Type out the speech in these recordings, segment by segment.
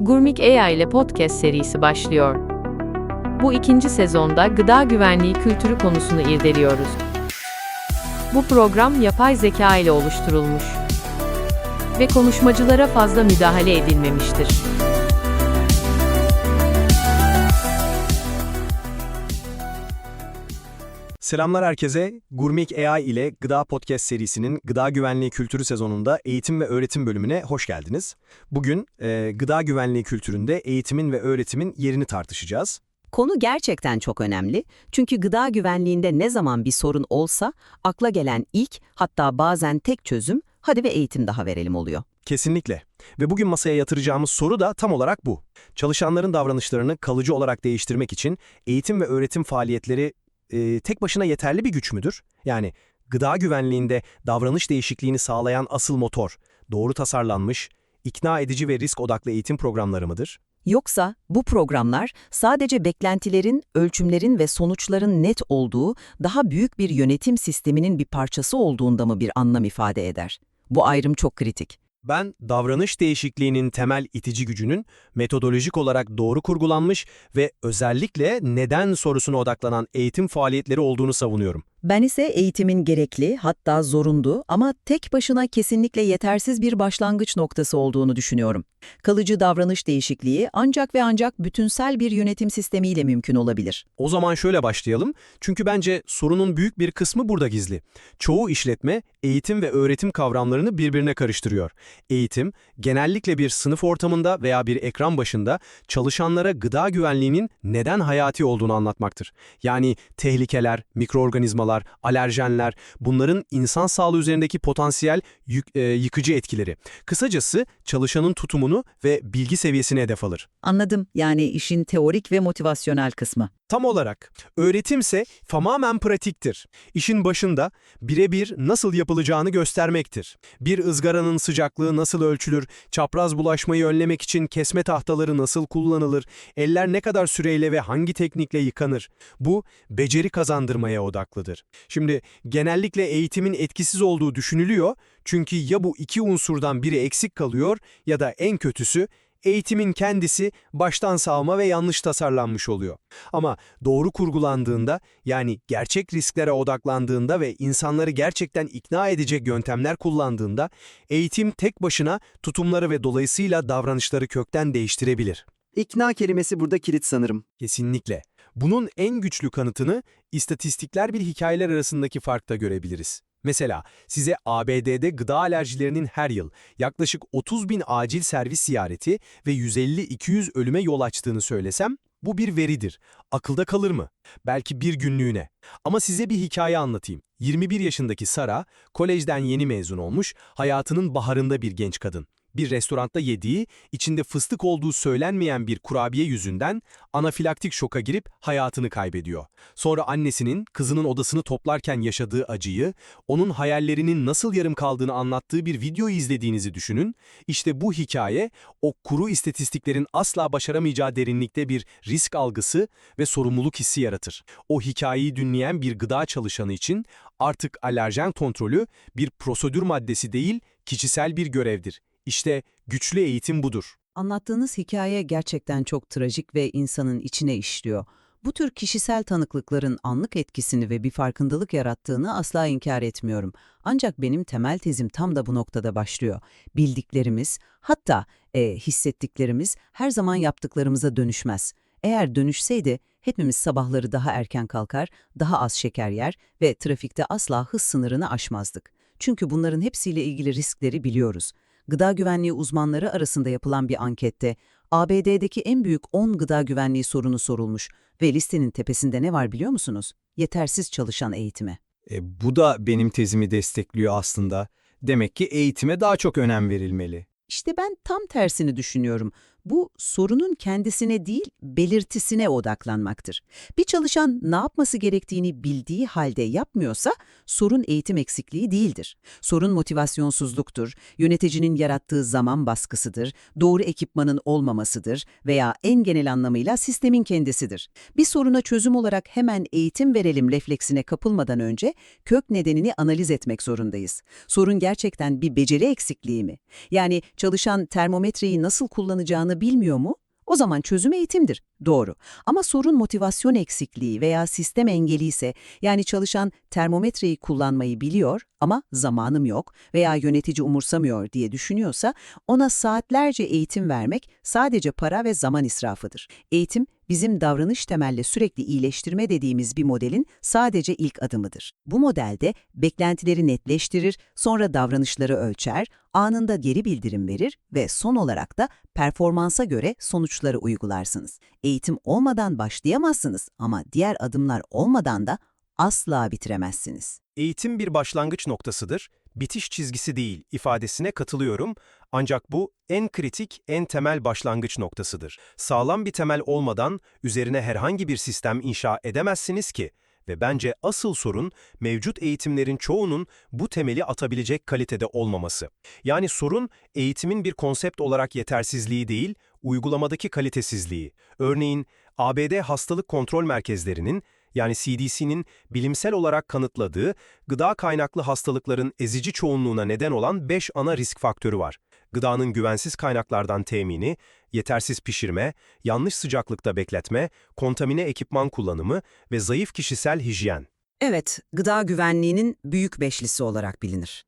Gurmik AI ile podcast serisi başlıyor. Bu ikinci sezonda gıda güvenliği kültürü konusunu irdeliyoruz. Bu program yapay zeka ile oluşturulmuş ve konuşmacılara fazla müdahale edilmemiştir. Selamlar herkese. Gurmik AI ile Gıda Podcast serisinin Gıda Güvenliği Kültürü sezonunda eğitim ve öğretim bölümüne hoş geldiniz. Bugün e, gıda güvenliği kültüründe eğitimin ve öğretimin yerini tartışacağız. Konu gerçekten çok önemli. Çünkü gıda güvenliğinde ne zaman bir sorun olsa akla gelen ilk hatta bazen tek çözüm hadi ve eğitim daha verelim oluyor. Kesinlikle. Ve bugün masaya yatıracağımız soru da tam olarak bu. Çalışanların davranışlarını kalıcı olarak değiştirmek için eğitim ve öğretim faaliyetleri e, tek başına yeterli bir güç müdür? Yani gıda güvenliğinde davranış değişikliğini sağlayan asıl motor, doğru tasarlanmış, ikna edici ve risk odaklı eğitim programları mıdır? Yoksa bu programlar sadece beklentilerin, ölçümlerin ve sonuçların net olduğu daha büyük bir yönetim sisteminin bir parçası olduğunda mı bir anlam ifade eder? Bu ayrım çok kritik. Ben davranış değişikliğinin temel itici gücünün metodolojik olarak doğru kurgulanmış ve özellikle neden sorusuna odaklanan eğitim faaliyetleri olduğunu savunuyorum. Ben ise eğitimin gerekli, hatta zorunlu ama tek başına kesinlikle yetersiz bir başlangıç noktası olduğunu düşünüyorum. Kalıcı davranış değişikliği ancak ve ancak bütünsel bir yönetim sistemiyle mümkün olabilir. O zaman şöyle başlayalım. Çünkü bence sorunun büyük bir kısmı burada gizli. Çoğu işletme eğitim ve öğretim kavramlarını birbirine karıştırıyor. Eğitim, genellikle bir sınıf ortamında veya bir ekran başında çalışanlara gıda güvenliğinin neden hayati olduğunu anlatmaktır. Yani tehlikeler, mikroorganizmalar, alerjenler, bunların insan sağlığı üzerindeki potansiyel yük- e, yıkıcı etkileri. Kısacası çalışanın tutumunu ve bilgi seviyesini hedef alır. Anladım. Yani işin teorik ve motivasyonel kısmı. Tam olarak. Öğretimse tamamen pratiktir. İşin başında birebir nasıl yapılacağını göstermektir. Bir ızgaranın sıcaklığı nasıl ölçülür, çapraz bulaşmayı önlemek için kesme tahtaları nasıl kullanılır, eller ne kadar süreyle ve hangi teknikle yıkanır. Bu, beceri kazandırmaya odaklıdır. Şimdi genellikle eğitimin etkisiz olduğu düşünülüyor çünkü ya bu iki unsurdan biri eksik kalıyor ya da en kötüsü eğitimin kendisi baştan sağma ve yanlış tasarlanmış oluyor. Ama doğru kurgulandığında yani gerçek risklere odaklandığında ve insanları gerçekten ikna edecek yöntemler kullandığında eğitim tek başına tutumları ve dolayısıyla davranışları kökten değiştirebilir. İkna kelimesi burada kilit sanırım. Kesinlikle. Bunun en güçlü kanıtını istatistikler bir hikayeler arasındaki farkta görebiliriz. Mesela size ABD'de gıda alerjilerinin her yıl yaklaşık 30 bin acil servis ziyareti ve 150-200 ölüme yol açtığını söylesem, bu bir veridir. Akılda kalır mı? Belki bir günlüğüne. Ama size bir hikaye anlatayım. 21 yaşındaki Sara, kolejden yeni mezun olmuş, hayatının baharında bir genç kadın. Bir restoranda yediği, içinde fıstık olduğu söylenmeyen bir kurabiye yüzünden anafilaktik şoka girip hayatını kaybediyor. Sonra annesinin kızının odasını toplarken yaşadığı acıyı, onun hayallerinin nasıl yarım kaldığını anlattığı bir videoyu izlediğinizi düşünün. İşte bu hikaye, o kuru istatistiklerin asla başaramayacağı derinlikte bir risk algısı ve sorumluluk hissi yaratır. O hikayeyi dinleyen bir gıda çalışanı için artık alerjen kontrolü bir prosedür maddesi değil, kişisel bir görevdir. İşte güçlü eğitim budur. Anlattığınız hikaye gerçekten çok trajik ve insanın içine işliyor. Bu tür kişisel tanıklıkların anlık etkisini ve bir farkındalık yarattığını asla inkar etmiyorum. Ancak benim temel tezim tam da bu noktada başlıyor. Bildiklerimiz, hatta e, hissettiklerimiz her zaman yaptıklarımıza dönüşmez. Eğer dönüşseydi hepimiz sabahları daha erken kalkar, daha az şeker yer ve trafikte asla hız sınırını aşmazdık. Çünkü bunların hepsiyle ilgili riskleri biliyoruz. Gıda güvenliği uzmanları arasında yapılan bir ankette ABD'deki en büyük 10 gıda güvenliği sorunu sorulmuş ve listenin tepesinde ne var biliyor musunuz? Yetersiz çalışan eğitimi. E, bu da benim tezimi destekliyor aslında. Demek ki eğitime daha çok önem verilmeli. İşte ben tam tersini düşünüyorum. Bu sorunun kendisine değil, belirtisine odaklanmaktır. Bir çalışan ne yapması gerektiğini bildiği halde yapmıyorsa sorun eğitim eksikliği değildir. Sorun motivasyonsuzluktur, yöneticinin yarattığı zaman baskısıdır, doğru ekipmanın olmamasıdır veya en genel anlamıyla sistemin kendisidir. Bir soruna çözüm olarak hemen eğitim verelim refleksine kapılmadan önce kök nedenini analiz etmek zorundayız. Sorun gerçekten bir beceri eksikliği mi? Yani çalışan termometreyi nasıl kullanacağını bilmiyor mu? O zaman çözüm eğitimdir. Doğru. Ama sorun motivasyon eksikliği veya sistem engeli ise yani çalışan termometreyi kullanmayı biliyor ama zamanım yok veya yönetici umursamıyor diye düşünüyorsa ona saatlerce eğitim vermek sadece para ve zaman israfıdır. Eğitim bizim davranış temelli sürekli iyileştirme dediğimiz bir modelin sadece ilk adımıdır. Bu modelde beklentileri netleştirir, sonra davranışları ölçer, anında geri bildirim verir ve son olarak da performansa göre sonuçları uygularsınız. Eğitim olmadan başlayamazsınız ama diğer adımlar olmadan da asla bitiremezsiniz. Eğitim bir başlangıç noktasıdır, bitiş çizgisi değil ifadesine katılıyorum. Ancak bu en kritik, en temel başlangıç noktasıdır. Sağlam bir temel olmadan üzerine herhangi bir sistem inşa edemezsiniz ki. Ve bence asıl sorun mevcut eğitimlerin çoğunun bu temeli atabilecek kalitede olmaması. Yani sorun eğitimin bir konsept olarak yetersizliği değil, uygulamadaki kalitesizliği. Örneğin ABD hastalık kontrol merkezlerinin yani CDC'nin bilimsel olarak kanıtladığı gıda kaynaklı hastalıkların ezici çoğunluğuna neden olan 5 ana risk faktörü var. Gıdanın güvensiz kaynaklardan temini, yetersiz pişirme, yanlış sıcaklıkta bekletme, kontamine ekipman kullanımı ve zayıf kişisel hijyen. Evet, gıda güvenliğinin büyük beşlisi olarak bilinir.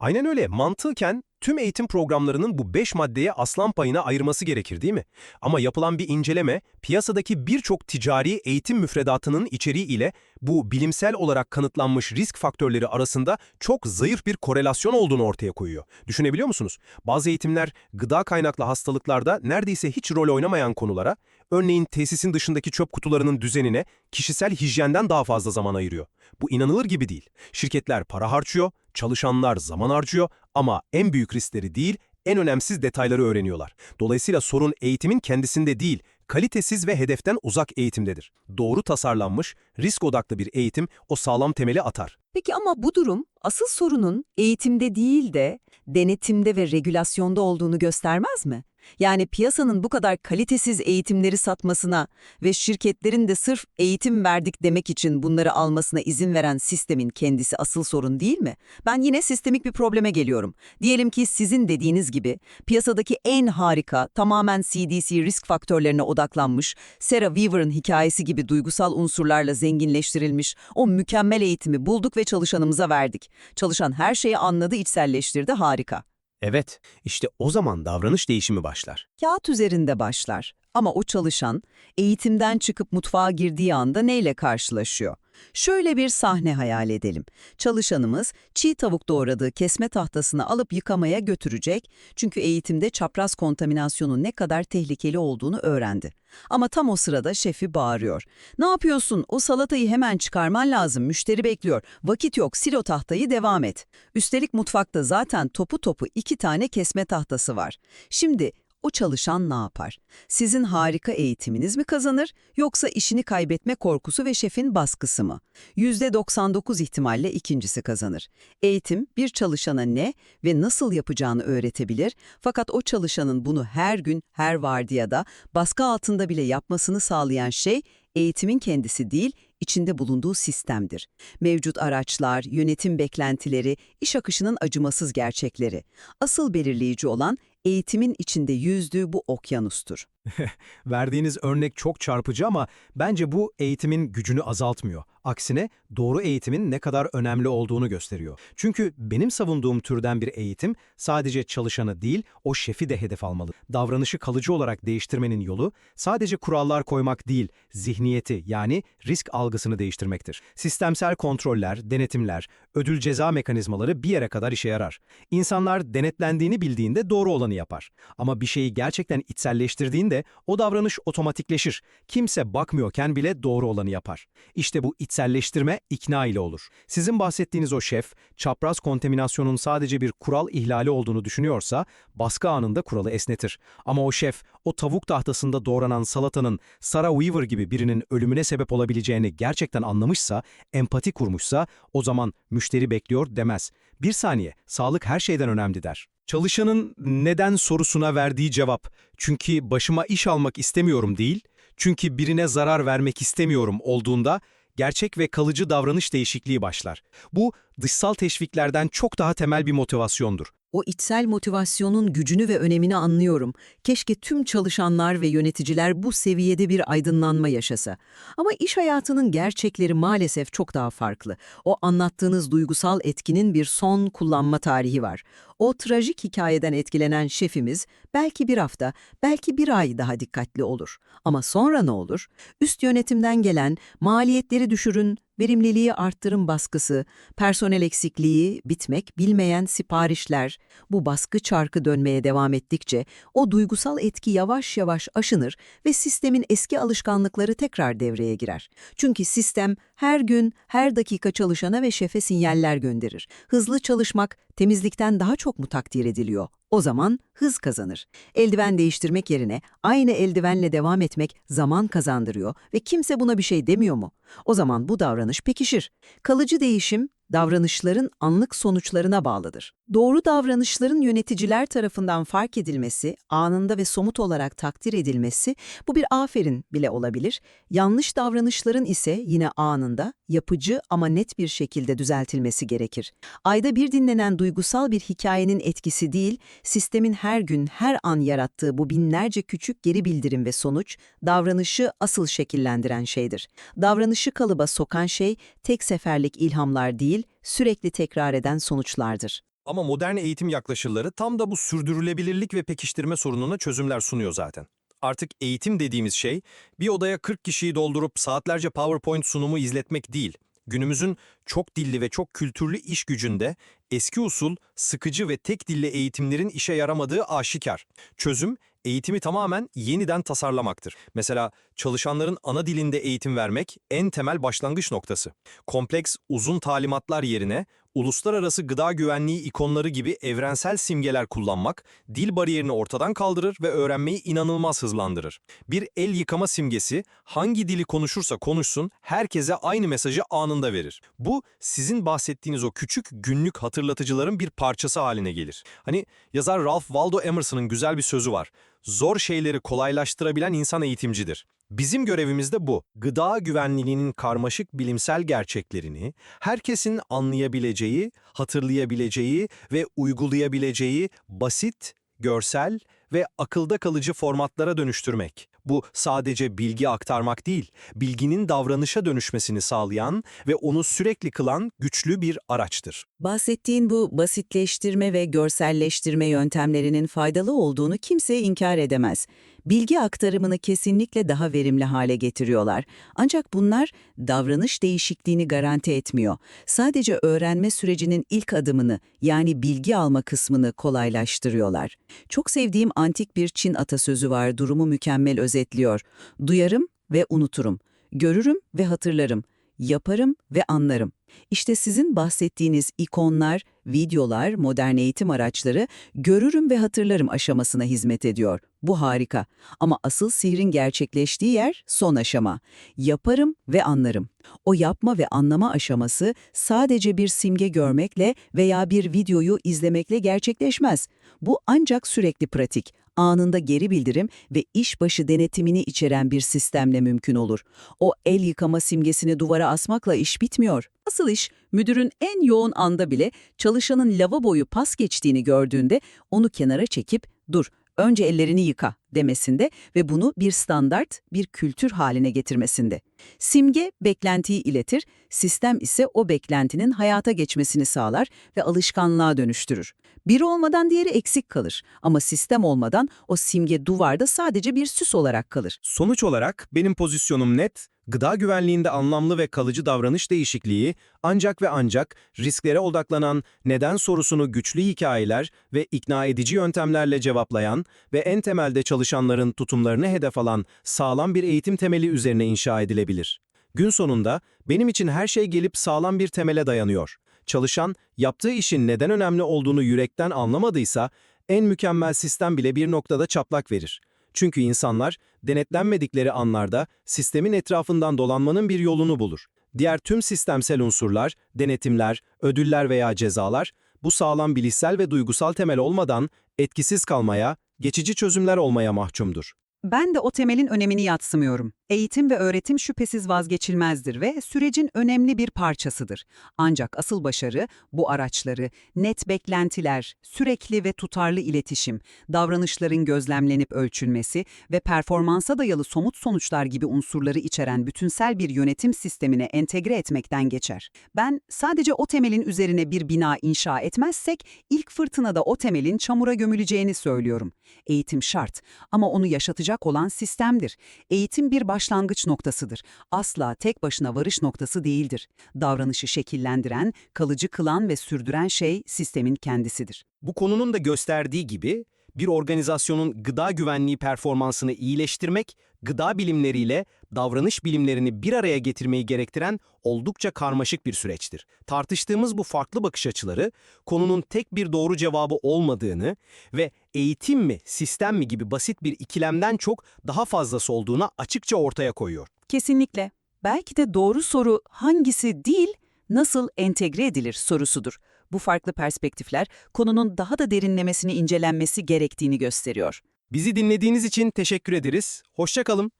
Aynen öyle. Mantıken tüm eğitim programlarının bu 5 maddeye aslan payına ayırması gerekir değil mi? Ama yapılan bir inceleme, piyasadaki birçok ticari eğitim müfredatının içeriği ile bu bilimsel olarak kanıtlanmış risk faktörleri arasında çok zayıf bir korelasyon olduğunu ortaya koyuyor. Düşünebiliyor musunuz? Bazı eğitimler gıda kaynaklı hastalıklarda neredeyse hiç rol oynamayan konulara, örneğin tesisin dışındaki çöp kutularının düzenine kişisel hijyenden daha fazla zaman ayırıyor. Bu inanılır gibi değil. Şirketler para harcıyor, çalışanlar zaman harcıyor ama en büyük riskleri değil, en önemsiz detayları öğreniyorlar. Dolayısıyla sorun eğitimin kendisinde değil, kalitesiz ve hedeften uzak eğitimdedir. Doğru tasarlanmış, risk odaklı bir eğitim o sağlam temeli atar. Peki ama bu durum asıl sorunun eğitimde değil de denetimde ve regülasyonda olduğunu göstermez mi? Yani piyasanın bu kadar kalitesiz eğitimleri satmasına ve şirketlerin de sırf eğitim verdik demek için bunları almasına izin veren sistemin kendisi asıl sorun değil mi? Ben yine sistemik bir probleme geliyorum. Diyelim ki sizin dediğiniz gibi piyasadaki en harika, tamamen CDC risk faktörlerine odaklanmış, Sarah Weaver'ın hikayesi gibi duygusal unsurlarla zenginleştirilmiş o mükemmel eğitimi bulduk ve çalışanımıza verdik. Çalışan her şeyi anladı, içselleştirdi, harika. Evet, işte o zaman davranış değişimi başlar. Kağıt üzerinde başlar. Ama o çalışan eğitimden çıkıp mutfağa girdiği anda neyle karşılaşıyor? Şöyle bir sahne hayal edelim. Çalışanımız çiğ tavuk doğradığı kesme tahtasını alıp yıkamaya götürecek çünkü eğitimde çapraz kontaminasyonun ne kadar tehlikeli olduğunu öğrendi. Ama tam o sırada şefi bağırıyor. Ne yapıyorsun? O salatayı hemen çıkarman lazım. Müşteri bekliyor. Vakit yok. Sil o tahtayı devam et. Üstelik mutfakta zaten topu topu iki tane kesme tahtası var. Şimdi o çalışan ne yapar? Sizin harika eğitiminiz mi kazanır yoksa işini kaybetme korkusu ve şefin baskısı mı? %99 ihtimalle ikincisi kazanır. Eğitim bir çalışana ne ve nasıl yapacağını öğretebilir fakat o çalışanın bunu her gün, her vardiyada, baskı altında bile yapmasını sağlayan şey eğitimin kendisi değil, içinde bulunduğu sistemdir. Mevcut araçlar, yönetim beklentileri, iş akışının acımasız gerçekleri. Asıl belirleyici olan eğitimin içinde yüzdüğü bu okyanustur. Verdiğiniz örnek çok çarpıcı ama bence bu eğitimin gücünü azaltmıyor. Aksine doğru eğitimin ne kadar önemli olduğunu gösteriyor. Çünkü benim savunduğum türden bir eğitim sadece çalışanı değil, o şefi de hedef almalı. Davranışı kalıcı olarak değiştirmenin yolu sadece kurallar koymak değil, zihniyeti yani risk algısını değiştirmektir. Sistemsel kontroller, denetimler, ödül ceza mekanizmaları bir yere kadar işe yarar. İnsanlar denetlendiğini bildiğinde doğru olanı yapar. Ama bir şeyi gerçekten içselleştirdiğinde o davranış otomatikleşir. Kimse bakmıyorken bile doğru olanı yapar. İşte bu içselleştirme ikna ile olur. Sizin bahsettiğiniz o şef, çapraz kontaminasyonun sadece bir kural ihlali olduğunu düşünüyorsa, baskı anında kuralı esnetir. Ama o şef, o tavuk tahtasında doğranan salatanın Sarah Weaver gibi birinin ölümüne sebep olabileceğini gerçekten anlamışsa, empati kurmuşsa, o zaman müşteri bekliyor demez. Bir saniye, sağlık her şeyden önemli der. Çalışanın neden sorusuna verdiği cevap, çünkü başıma iş almak istemiyorum değil, çünkü birine zarar vermek istemiyorum olduğunda, gerçek ve kalıcı davranış değişikliği başlar. Bu, dışsal teşviklerden çok daha temel bir motivasyondur. O içsel motivasyonun gücünü ve önemini anlıyorum. Keşke tüm çalışanlar ve yöneticiler bu seviyede bir aydınlanma yaşasa. Ama iş hayatının gerçekleri maalesef çok daha farklı. O anlattığınız duygusal etkinin bir son kullanma tarihi var. O trajik hikayeden etkilenen şefimiz belki bir hafta, belki bir ay daha dikkatli olur. Ama sonra ne olur? Üst yönetimden gelen maliyetleri düşürün, verimliliği arttırın baskısı, personel eksikliği, bitmek bilmeyen siparişler, bu baskı çarkı dönmeye devam ettikçe o duygusal etki yavaş yavaş aşınır ve sistemin eski alışkanlıkları tekrar devreye girer. Çünkü sistem her gün, her dakika çalışana ve şefe sinyaller gönderir. Hızlı çalışmak temizlikten daha çok mu takdir ediliyor? O zaman hız kazanır. Eldiven değiştirmek yerine aynı eldivenle devam etmek zaman kazandırıyor ve kimse buna bir şey demiyor mu? O zaman bu davranış pekişir. Kalıcı değişim davranışların anlık sonuçlarına bağlıdır. Doğru davranışların yöneticiler tarafından fark edilmesi, anında ve somut olarak takdir edilmesi bu bir aferin bile olabilir. Yanlış davranışların ise yine anında, yapıcı ama net bir şekilde düzeltilmesi gerekir. Ayda bir dinlenen duygusal bir hikayenin etkisi değil, sistemin her gün, her an yarattığı bu binlerce küçük geri bildirim ve sonuç, davranışı asıl şekillendiren şeydir. Davranışı kalıba sokan şey, tek seferlik ilhamlar değil, sürekli tekrar eden sonuçlardır. Ama modern eğitim yaklaşımları tam da bu sürdürülebilirlik ve pekiştirme sorununa çözümler sunuyor zaten. Artık eğitim dediğimiz şey bir odaya 40 kişiyi doldurup saatlerce PowerPoint sunumu izletmek değil. Günümüzün çok dilli ve çok kültürlü iş gücünde eski usul, sıkıcı ve tek dilli eğitimlerin işe yaramadığı aşikar. Çözüm, eğitimi tamamen yeniden tasarlamaktır. Mesela çalışanların ana dilinde eğitim vermek en temel başlangıç noktası. Kompleks, uzun talimatlar yerine uluslararası gıda güvenliği ikonları gibi evrensel simgeler kullanmak, dil bariyerini ortadan kaldırır ve öğrenmeyi inanılmaz hızlandırır. Bir el yıkama simgesi hangi dili konuşursa konuşsun herkese aynı mesajı anında verir. Bu sizin bahsettiğiniz o küçük günlük hatırlatıcıların bir parçası haline gelir. Hani yazar Ralph Waldo Emerson'ın güzel bir sözü var. Zor şeyleri kolaylaştırabilen insan eğitimcidir. Bizim görevimiz de bu. Gıda güvenliğinin karmaşık bilimsel gerçeklerini herkesin anlayabileceği, hatırlayabileceği ve uygulayabileceği basit, görsel ve akılda kalıcı formatlara dönüştürmek. Bu sadece bilgi aktarmak değil, bilginin davranışa dönüşmesini sağlayan ve onu sürekli kılan güçlü bir araçtır. Bahsettiğin bu basitleştirme ve görselleştirme yöntemlerinin faydalı olduğunu kimse inkar edemez. Bilgi aktarımını kesinlikle daha verimli hale getiriyorlar. Ancak bunlar davranış değişikliğini garanti etmiyor. Sadece öğrenme sürecinin ilk adımını yani bilgi alma kısmını kolaylaştırıyorlar. Çok sevdiğim antik bir Çin atasözü var durumu mükemmel özetliyor. Duyarım ve unuturum. Görürüm ve hatırlarım. Yaparım ve anlarım. İşte sizin bahsettiğiniz ikonlar, videolar, modern eğitim araçları görürüm ve hatırlarım aşamasına hizmet ediyor. Bu harika. Ama asıl sihrin gerçekleştiği yer son aşama. Yaparım ve anlarım. O yapma ve anlama aşaması sadece bir simge görmekle veya bir videoyu izlemekle gerçekleşmez. Bu ancak sürekli pratik, anında geri bildirim ve işbaşı denetimini içeren bir sistemle mümkün olur. O el yıkama simgesini duvara asmakla iş bitmiyor. Asıl iş, müdürün en yoğun anda bile çalışanın lavaboyu pas geçtiğini gördüğünde onu kenara çekip ''dur, önce ellerini yıka'' demesinde ve bunu bir standart, bir kültür haline getirmesinde. Simge beklentiyi iletir, sistem ise o beklentinin hayata geçmesini sağlar ve alışkanlığa dönüştürür. Biri olmadan diğeri eksik kalır ama sistem olmadan o simge duvarda sadece bir süs olarak kalır. Sonuç olarak benim pozisyonum net, gıda güvenliğinde anlamlı ve kalıcı davranış değişikliği ancak ve ancak risklere odaklanan, neden sorusunu güçlü hikayeler ve ikna edici yöntemlerle cevaplayan ve en temelde çalışanların tutumlarını hedef alan sağlam bir eğitim temeli üzerine inşa edilebilir. Gün sonunda benim için her şey gelip sağlam bir temele dayanıyor. Çalışan, yaptığı işin neden önemli olduğunu yürekten anlamadıysa, en mükemmel sistem bile bir noktada çaplak verir. Çünkü insanlar, denetlenmedikleri anlarda sistemin etrafından dolanmanın bir yolunu bulur. Diğer tüm sistemsel unsurlar, denetimler, ödüller veya cezalar, bu sağlam bilişsel ve duygusal temel olmadan etkisiz kalmaya, geçici çözümler olmaya mahkumdur. Ben de o temelin önemini yatsımıyorum. Eğitim ve öğretim şüphesiz vazgeçilmezdir ve sürecin önemli bir parçasıdır. Ancak asıl başarı bu araçları net beklentiler, sürekli ve tutarlı iletişim, davranışların gözlemlenip ölçülmesi ve performansa dayalı somut sonuçlar gibi unsurları içeren bütünsel bir yönetim sistemine entegre etmekten geçer. Ben sadece o temelin üzerine bir bina inşa etmezsek ilk fırtınada o temelin çamura gömüleceğini söylüyorum. Eğitim şart ama onu yaşatacak olan sistemdir. Eğitim bir başlangıç noktasıdır. Asla tek başına varış noktası değildir. Davranışı şekillendiren, kalıcı kılan ve sürdüren şey sistemin kendisidir. Bu konunun da gösterdiği gibi bir organizasyonun gıda güvenliği performansını iyileştirmek, gıda bilimleriyle davranış bilimlerini bir araya getirmeyi gerektiren oldukça karmaşık bir süreçtir. Tartıştığımız bu farklı bakış açıları, konunun tek bir doğru cevabı olmadığını ve eğitim mi, sistem mi gibi basit bir ikilemden çok daha fazlası olduğuna açıkça ortaya koyuyor. Kesinlikle. Belki de doğru soru hangisi değil, nasıl entegre edilir sorusudur. Bu farklı perspektifler konunun daha da derinlemesine incelenmesi gerektiğini gösteriyor. Bizi dinlediğiniz için teşekkür ederiz. Hoşçakalın.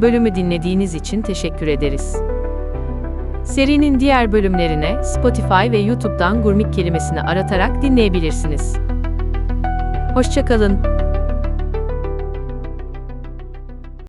Bölümü dinlediğiniz için teşekkür ederiz. Serinin diğer bölümlerine Spotify ve YouTube'dan gurmik kelimesini aratarak dinleyebilirsiniz. Hoşçakalın.